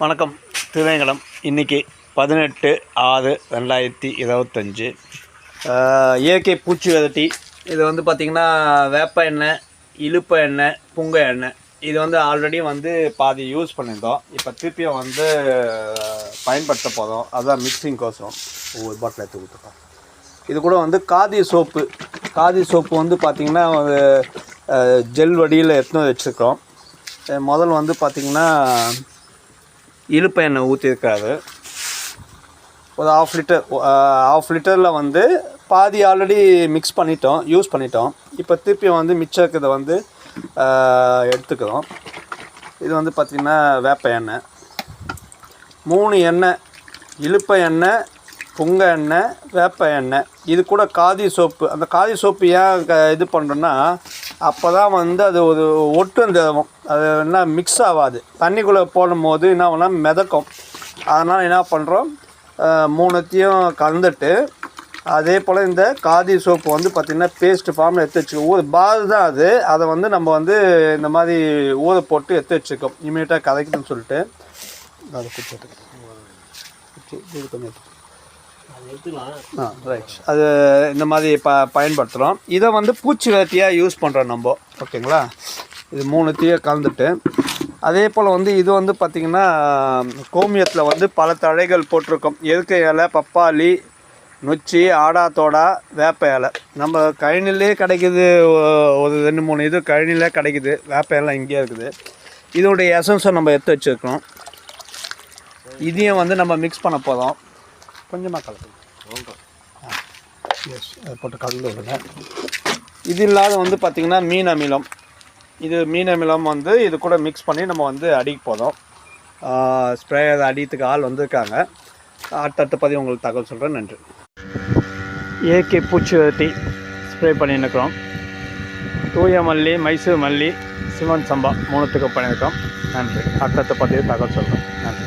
வணக்கம். திருவேங்கடம். இன்றைக்கி பதினெட்டு ஆறு ரெண்டாயிரத்தி இருபத்தஞ்சி. இயற்கை பூச்சி விரட்டி. இது வந்து பார்த்திங்கன்னா வேப்ப எண்ணெய் இழுப்ப எண்ணெய் புங்க எண்ணெய். இது வந்து ஆல்ரெடி வந்து பாதி யூஸ் பண்ணியிருந்தோம். இப்போ திருப்பியும் வந்து பயன்படுத்த போகிறோம் அதுதான் மிக்சிங் கோசம் ஒவ்வொரு பாட்டில் எடுத்து கொடுத்துருக்கோம். இது கூட வந்து காதி சோப்பு. காதி சோப்பு வந்து பார்த்திங்கன்னா ஜெல் வடியில் எடுத்துன்னு வச்சுருக்கோம். முதல் வந்து பார்த்திங்கன்னா இழுப்ப எண்ணெய் ஊற்றிருக்காரு ஒரு ஆஃப் லிட்டர் ஆஃப் லிட்டரில் வந்து பாதி ஆல்ரெடி மிக்ஸ் பண்ணிட்டோம் யூஸ் பண்ணிட்டோம். இப்போ திருப்பி வந்து மிச்சம் இருக்கிறத வந்து எடுத்துக்கிறோம். இது வந்து பார்த்திங்கன்னா வேப்ப எண்ணெய். மூணு எண்ணெய் இழுப்ப எண்ணெய் புங்க எண்ணெய் வேப்ப எண்ணெய். இது கூட காதி சோப்பு. அந்த காதி சோப்பு ஏன் க- இது பண்ணுறோன்னா அப்போ தான் வந்து அது ஒரு ஒட்டு அந்த அது என்ன மிக்ஸ் ஆகாது. தண்ணிக்குள்ளே போடும்போது என்ன ஆகும்னா மிதக்கும். அதனால் என்ன பண்ணுறோம் மூணுத்தையும் கலந்துட்டு அதே போல் இந்த காதி சோப்பு வந்து பார்த்திங்கன்னா பேஸ்ட் ஃபார்மில் எடுத்து வச்சுக்கோ ஊற பால் தான் அது. அதை வந்து நம்ம வந்து இந்த மாதிரி ஊற போட்டு எடுத்து வச்சுக்கோம். இமீடியட்டாக கதைக்கணும்னு சொல்லிட்டு. அதை கொஞ்சம். ஆ ரைட் அது இந்த மாதிரி ப பயன்படுத்துகிறோம் இதை வந்து பூச்சி வேட்டியாக யூஸ் பண்ணுறோம் நம்ம. ஓகேங்களா? இது மூணுத்தையும் கலந்துட்டு. அதே போல் வந்து இது வந்து பார்த்திங்கன்னா கோமியத்தில் வந்து பல தழைகள் போட்டிருக்கோம். எதுக்கு இலை பப்பாளி நொச்சி ஆடாத்தோடா வேப்ப இலை. நம்ம கழனிலே கிடைக்குது ஒரு ரெண்டு மூணு இது கழனிலே கிடைக்குது வேப்ப இலை இங்கேயே இருக்குது. இதோடைய எசன்ஸை நம்ம எடுத்து வச்சுருக்கோம். இதையும் வந்து நம்ம மிக்ஸ் பண்ண போகிறோம் கொஞ்சமாக கலந்து எஸ் அதை போட்டு கலந்து விடுங்க. இது இல்லாத வந்து பார்த்திங்கன்னா மீன் அமிலம். இது மீன் அமிலம் வந்து இது கூட மிக்ஸ் பண்ணி நம்ம வந்து அடிக்க போதும் ஸ்ப்ரே அதை அடிக்கிறதுக்கு ஆள் வந்திருக்காங்க. அடுத்தடுத்த பதிவு உங்களுக்கு தகவல் சொல்கிறேன் நன்றி. ஏகே பூச்சி வெட்டி ஸ்ப்ரே பண்ணியிருக்கிறோம் தூய மல்லி மைசூர் மல்லி சிவன் சம்பா மூணுத்துக்கு பண்ணியிருக்கோம். நன்றி. அடுத்தடுத்த பதிவு தகவல் சொல்கிறேன் நன்றி.